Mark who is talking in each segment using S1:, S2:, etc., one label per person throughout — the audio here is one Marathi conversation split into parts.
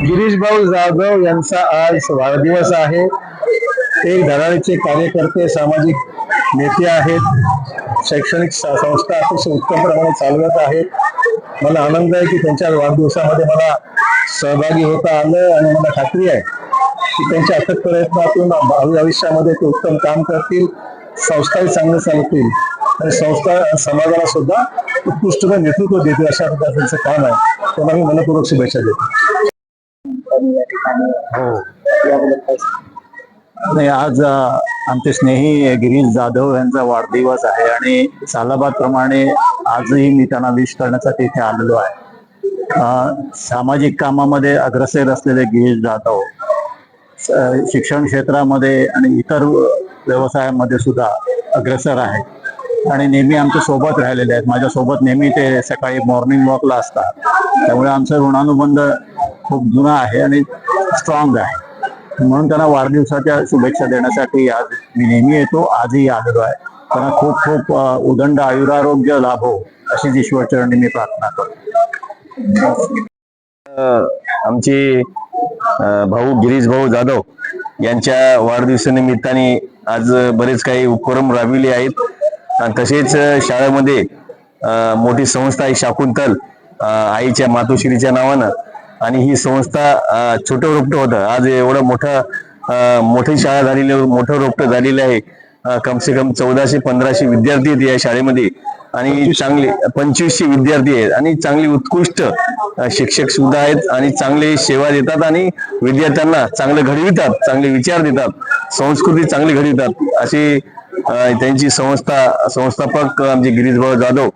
S1: गिरीश भाऊ जाधव यांचा आज वाढदिवस आहे. ते धडाडीचे कार्यकर्ते सामाजिक नेते आहेत. शैक्षणिक स- संस्था अतिशय उत्तम प्रमाणे चालवत आहेत. मला आनंद आहे की त्यांच्या वाढदिवसामध्ये मला सहभागी होता आलं आणि मला खात्री आहे की त्यांच्या अथक प्रयत्नातून भावी आयुष्यामध्ये ते उत्तम काम करतील संस्थाही चांगले चालतील. आणि संस्था समाजाला सुद्धा उत्कृष्ट नेतृत्व देतील अशा प्रकारचं काम आहे. त्यांना मी मनपूर्वक शुभेच्छा देतो.
S2: हो. नाही आज आमचे स्नेही गिरीश जाधव यांचा वाढदिवस आहे आणि सालाबाद प्रमाणे आजही मी त्यांना विश करण्यासाठी इथे आलेलो आहे. सामाजिक कामामध्ये अग्रसर असलेले गिरीश जाधव शिक्षण क्षेत्रामध्ये आणि इतर व्यवसायामध्ये सुद्धा अग्रसर आहेत. आणि नेहमी आमच्यासोबत राहिलेले आहेत. माझ्या सोबत नेहमी ते सकाळी मॉर्निंग वॉकला असतात. त्यामुळे आमचा ऋणानुबंध खूप जुना आहे आणि स्ट्रॉंग आहे. म्हणून त्यांना वाढदिवसाच्या शुभेच्छा देण्यासाठी आज मी नेहमी येतो. आजही आलेलो आहे. त्यांना खूप खूप उदंड आयुरारोग्य लाभो हो, अशीच ईश्वरचरणी मी प्रार्थना करतो.
S3: आमचे भाऊ गिरीश भाऊ जाधव यांच्या वाढदिवसानिमित्ताने आज बरेच काही उपक्रम राबविले आहेत. तसेच शाळेमध्ये मोठी संस्था आहे शाकुंतल आईच्या मातोश्रीच्या नावानं. आणि ही संस्था छोटं रोपटं होतं. आज एवढं मोठं मोठी शाळा झालेली मोठं रोपटं झालेलं आहे. कमसे कम चौदाशे पंधराशे विद्यार्थी आहेत या शाळेमध्ये. आणि चांगले पंचवीसशे विद्यार्थी आहेत. आणि चांगली उत्कृष्ट शिक्षक सुद्धा आहेत. आणि चांगले सेवा देतात आणि विद्यार्थ्यांना चांगले घडवितात चांगले विचार देतात. संस्कृती चांगली घडवितात. अशी अ, त्यांची संस्था संस्थापक आमचे गिरीशभाऊ जाधव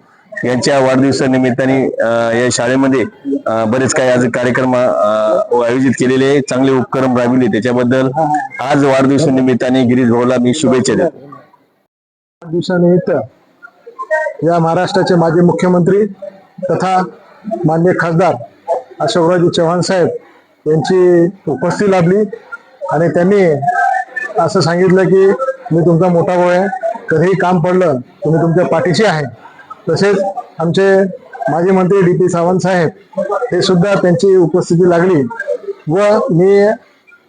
S3: यांच्या वाढदिवसानिमित्ताने या शाळेमध्ये बरेच काही आज कार्यक्रम आयोजित केलेले चांगले उपक्रम राबविले त्याच्याबद्दल आज वाढदिवसानिमित्ताने गिरीश भाऊला मी शुभेच्छा देतो.
S1: वाढदिवसानिमित्त या महाराष्ट्राचे माजी मुख्यमंत्री तथा मान्य खासदार अशोकरावजी चव्हाण साहेब यांची उपस्थिती लाभली. आणि त्यांनी असं सांगितलं की मी तुमचा मोठा भाऊ आहे. कधीही काम पडलं तुम्ही तुमच्या पाठीशी आहे. तसेच आमचे माजी मंत्री डी पी सावंत साहेब हे सुद्धा त्यांची उपस्थिती लागली. व मी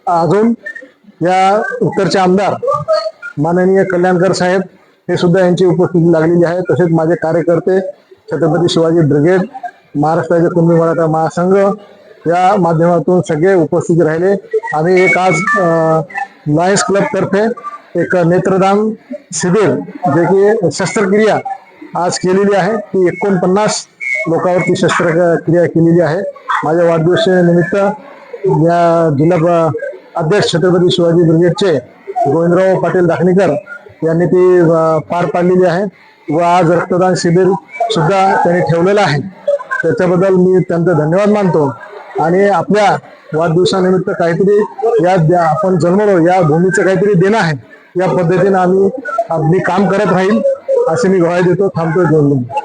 S1: अजून या उत्तरचे आमदार माननीय कल्याणकर साहेब हे सुद्धा यांची उपस्थिती लागलेली आहे. तसेच माझे कार्यकर्ते छत्रपती शिवाजी ब्रिगेड महाराष्ट्राचे कुंभी मराठा महासंघ या माध्यमातून सगळे उपस्थित राहिले. आम्ही एक आज लायन्स क्लबतर्फे एक नेत्रदान शिबिर जे की शस्त्रक्रिया आज केलेली आहे. ती एकोणपन्नास लोकांवरती शस्त्रक्रिया केलेली आहे. माझ्या वाढदिवसानिमित्त या जिल्हा अध्यक्ष छत्रपती शिवाजी ब्रिगेडचे गोविंदराव पाटील दाखणीकर यांनी ती पार पाडलेली आहे व आज रक्तदान शिबिर सुद्धा त्यांनी ठेवलेलं आहे. त्याच्याबद्दल मी त्यांचा धन्यवाद मानतो आणि आपल्या वाढदिवसानिमित्त काहीतरी या द्या- आपण जन्मलो या भूमीचं काहीतरी देणं आहे. या पद्धतीने आम्ही मी काम करत राहील असे मी ग्वाही देतो थांबतोय दोन मिनिट.